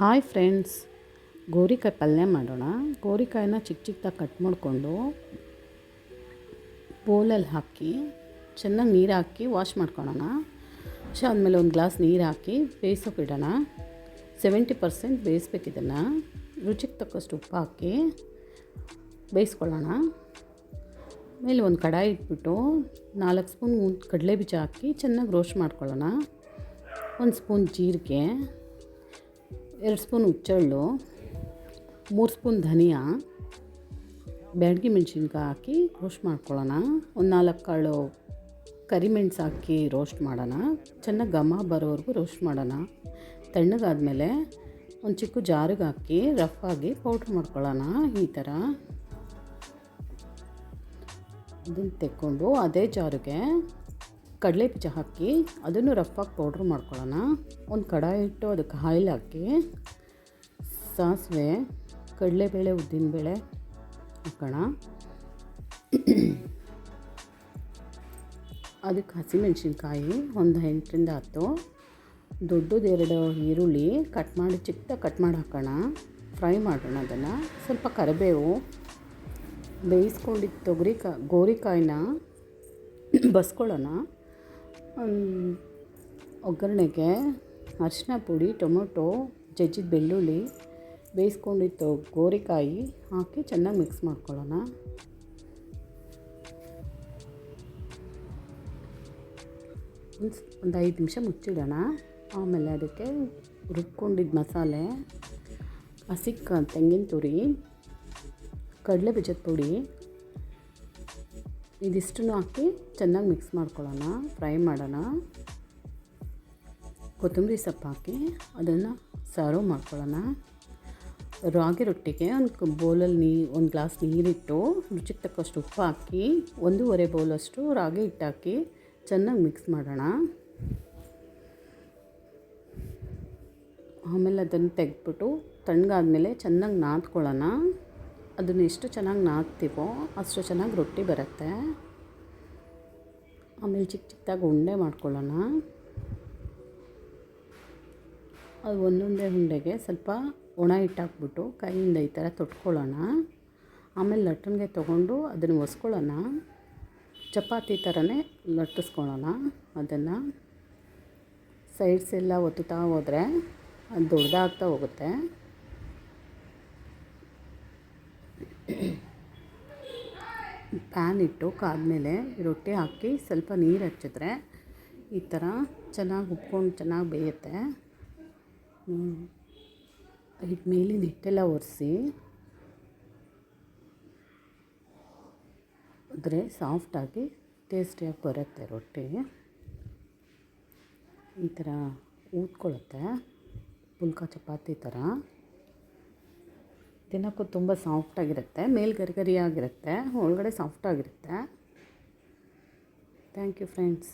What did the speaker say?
Hi friends ಗೋರಿಕಾಯಿ ಪಲ್ಯ ಮಾಡೋಣ. ಗೋರಿಕಾಯಿನ ಚಿಕ್ಕ ಚಿಕ್ಕದಾಗಿ ಕಟ್ ಮಾಡಿಕೊಂಡು ಬೌಲಲ್ಲಿ ಹಾಕಿ ಚೆನ್ನಾಗಿ ನೀರು ಹಾಕಿ ವಾಶ್ ಮಾಡ್ಕೊಳೋಣ. ವಾಶ್ ಆದಮೇಲೆ ಒಂದು ಗ್ಲಾಸ್ ನೀರು ಹಾಕಿ ಬೇಯಿಸೋಕೆ ಇಡೋಣ. ಸೆವೆಂಟಿ ಪರ್ಸೆಂಟ್ ಬೇಯಿಸ್ಬೇಕು ಇದನ್ನು. ರುಚಿಗೆ ತಕ್ಕಷ್ಟು ಉಪ್ಪು ಹಾಕಿ ಬೇಯಿಸ್ಕೊಳ್ಳೋಣ. ಮೇಲೆ ಒಂದು ಕಡಾಯಿ ಇಟ್ಬಿಟ್ಟು ನಾಲ್ಕು ಸ್ಪೂನ್ ಕಡಲೆ ಬೀಜ ಹಾಕಿ ಚೆನ್ನಾಗಿ ರೋಸ್ಟ್ ಮಾಡ್ಕೊಳ್ಳೋಣ. ಒಂದು ಸ್ಪೂನ್ ಜೀರಿಗೆ. ಎರಡು ಸ್ಪೂನ್ ಹುಚ್ಚೆಳ್ಳು, ಮೂರು ಸ್ಪೂನ್ ಧನಿಯಾ, ಬ್ಯಾಡಗಿ ಮೆಣಸಿನ್ಕಾಯಿ ಹಾಕಿ ರೋಸ್ಟ್ ಮಾಡ್ಕೊಳ್ಳೋಣ. ಒಂದು ನಾಲ್ಕು ಕಾಳು ಕರಿಮೆಣಸು ಹಾಕಿ ರೋಸ್ಟ್ ಮಾಡೋಣ. ಚೆನ್ನಾಗಿ ಘಮ ಬರೋವರೆಗೂ ರೋಸ್ಟ್ ಮಾಡೋಣ. ತಣ್ಣಗಾದಮೇಲೆ ಒಂದು ಚಿಕ್ಕ ಜಾರಿಗೆ ಹಾಕಿ ರಫ್ ಆಗಿ ಪೌಡ್ರ್ ಮಾಡ್ಕೊಳ್ಳೋಣ ಈ ಥರ ಅದನ್ನು ತೆಕ್ಕೊಂಡು ಅದೇ ಜಾರಿಗೆ ಕಡಲೆ ಬೀಜ ಹಾಕಿ ಅದನ್ನು ರಫಾಗಿ ಪೌಡ್ರ್ ಮಾಡ್ಕೊಳ್ಳೋಣ. ಒಂದು ಕಡಾಯಿ ಇಟ್ಟು ಅದಕ್ಕೆ ಆಯಿಲ್ ಹಾಕಿ, ಸಾಸಿವೆ, ಕಡಲೆಬೇಳೆ, ಉದ್ದಿನಬೇಳೆ ಹಾಕೋಣ. ಅದಕ್ಕೆ ಹಸಿಮೆಣ್ಸಿನ್ಕಾಯಿ ಒಂದು ಎಂಟರಿಂದ ಹತ್ತು. ದೊಡ್ಡದೆರಡು ಈರುಳ್ಳಿ ಕಟ್ ಮಾಡಿ, ಚಿಕ್ಕದಾಗಿ ಕಟ್ ಮಾಡಿ ಹಾಕೋಣ. ಫ್ರೈ ಮಾಡೋಣ ಅದನ್ನು. ಸ್ವಲ್ಪ ಕರಿಬೇವು. ಬೇಯಿಸ್ಕೊಂಡಿದ್ದ ತೊಗರಿಕಾಯಿ ಗೋರಿಕಾಯಿನ ಬಸ್ಕೊಳ್ಳೋಣ. ಒಗ್ಗರಣೆಗೆ ಅರಿಶಿನ ಪುಡಿ, ಟೊಮೊಟೊ, ಜಜ್ಜಿದ ಬೆಳ್ಳುಳ್ಳಿ ಬೇಯಿಸ್ಕೊಂಡಿದ್ದು ಗೋರಿಕಾಯಿ ಹಾಕಿ ಚೆನ್ನಾಗಿ ಮಿಕ್ಸ್ ಮಾಡ್ಕೊಳ್ಳೋಣ. ಒಂದು ಒಂದು ಐದು ನಿಮಿಷ ಮುಚ್ಚಿಡೋಣ. ಆಮೇಲೆ ಅದಕ್ಕೆ ರುಬ್ಕೊಂಡಿದ್ದ ಮಸಾಲೆ, ಹಸಿ ಕ, ತೆಂಗಿನ ತುರಿ, ಕಡಲೆ ಬೀಜದ ಪುಡಿ ಇದಿಷ್ಟನ್ನು ಹಾಕಿ ಚೆನ್ನಾಗಿ ಮಿಕ್ಸ್ ಮಾಡ್ಕೊಳ್ಳೋಣ, ಫ್ರೈ ಮಾಡೋಣ. ಕೊತ್ತಂಬರಿ ಸೊಪ್ಪು ಹಾಕಿ ಅದನ್ನು ಸರ್ವ್ ಮಾಡ್ಕೊಳ್ಳೋಣ. ರಾಗಿ ರೊಟ್ಟಿಗೆ ಒಂದು ಬೌಲಲ್ಲಿ ನೀ, ಒಂದು ಗ್ಲಾಸ್ ನೀರಿಟ್ಟು ರುಚಿಗೆ ತಕ್ಕಷ್ಟು ಉಪ್ಪು ಹಾಕಿ ಒಂದೂವರೆ ಬೌಲಷ್ಟು ರಾಗಿ ಹಿಟ್ಟಾಕಿ ಚೆನ್ನಾಗಿ ಮಿಕ್ಸ್ ಮಾಡೋಣ. ಆಮೇಲೆ ಅದನ್ನು ತೆಗೆದ್ಬಿಟ್ಟು ತಣ್ಣಗಾದ್ಮೇಲೆ ಚೆನ್ನಾಗಿ ನಾದ್ಕೊಳ್ಳೋಣ. ಅದನ್ನು ಎಷ್ಟು ಚೆನ್ನಾಗಿ ನಾದ್ತೀವೋ ಅಷ್ಟು ಚೆನ್ನಾಗಿ ರೊಟ್ಟಿ ಬರುತ್ತೆ. ಆಮೇಲೆ ಚಿಕ್ಕ ಚಿಕ್ಕದಾಗಿ ಉಂಡೆ ಮಾಡ್ಕೊಳ್ಳೋಣ. ಅದು ಒಂದೊಂದೇ ಉಂಡೆಗೆ ಸ್ವಲ್ಪ ಒಣ ಹಿಟ್ಟು ಹಾಕ್ಬಿಟ್ಟು ಕೈಯಿಂದ ಈ ಥರ ತೊಟ್ಕೊಳ್ಳೋಣ. ಆಮೇಲೆ ಲಟ್ಟಣಿಗೆ ತೊಗೊಂಡು ಅದನ್ನು ಒಸ್ಕೊಳ್ಳೋಣ. ಚಪಾತಿ ಥರನೇ ಲಟ್ಟಿಸ್ಕೊಳ್ಳೋಣ. ಅದನ್ನು ಸೈಡ್ಸ್ ಎಲ್ಲ ಒತ್ತುತ್ತಾ ಹೋದರೆ ಅದು ದೊಡ್ಡದಾಗ್ತಾ ಹೋಗುತ್ತೆ. ಪ್ಯಾನ್ ಇಟ್ಟು ಕಾದ್ಮೇಲೆ ರೊಟ್ಟಿ ಹಾಕಿ ಸ್ವಲ್ಪ ನೀರು ಹಚ್ಚಿದ್ರೆ ಈ ಥರ ಚೆನ್ನಾಗಿ ಉಪ್ಕೊಂಡು ಚೆನ್ನಾಗಿ ಬೇಯುತ್ತೆ. ಇದು ಮೇಲಿನ ಹಿಟ್ಟೆಲ್ಲ ಒರೆಸಿ ಆದರೆ ಸಾಫ್ಟಾಗಿ ಟೇಸ್ಟಿಯಾಗಿ ಬರುತ್ತೆ ರೊಟ್ಟಿ. ಈ ಥರ ಊದ್ಕೊಳ್ಳುತ್ತೆ. ಪುಲ್ಕ ಚಪಾತಿ ಥರ. ತಿನ್ನೋಕ್ಕೂ ತುಂಬ ಸಾಫ್ಟಾಗಿರುತ್ತೆ ಮೇಲ್ ಗರಿ ಗರಿಯಾಗಿರುತ್ತೆ ಒಳಗಡೆ ಸಾಫ್ಟಾಗಿರುತ್ತೆ. Thank you friends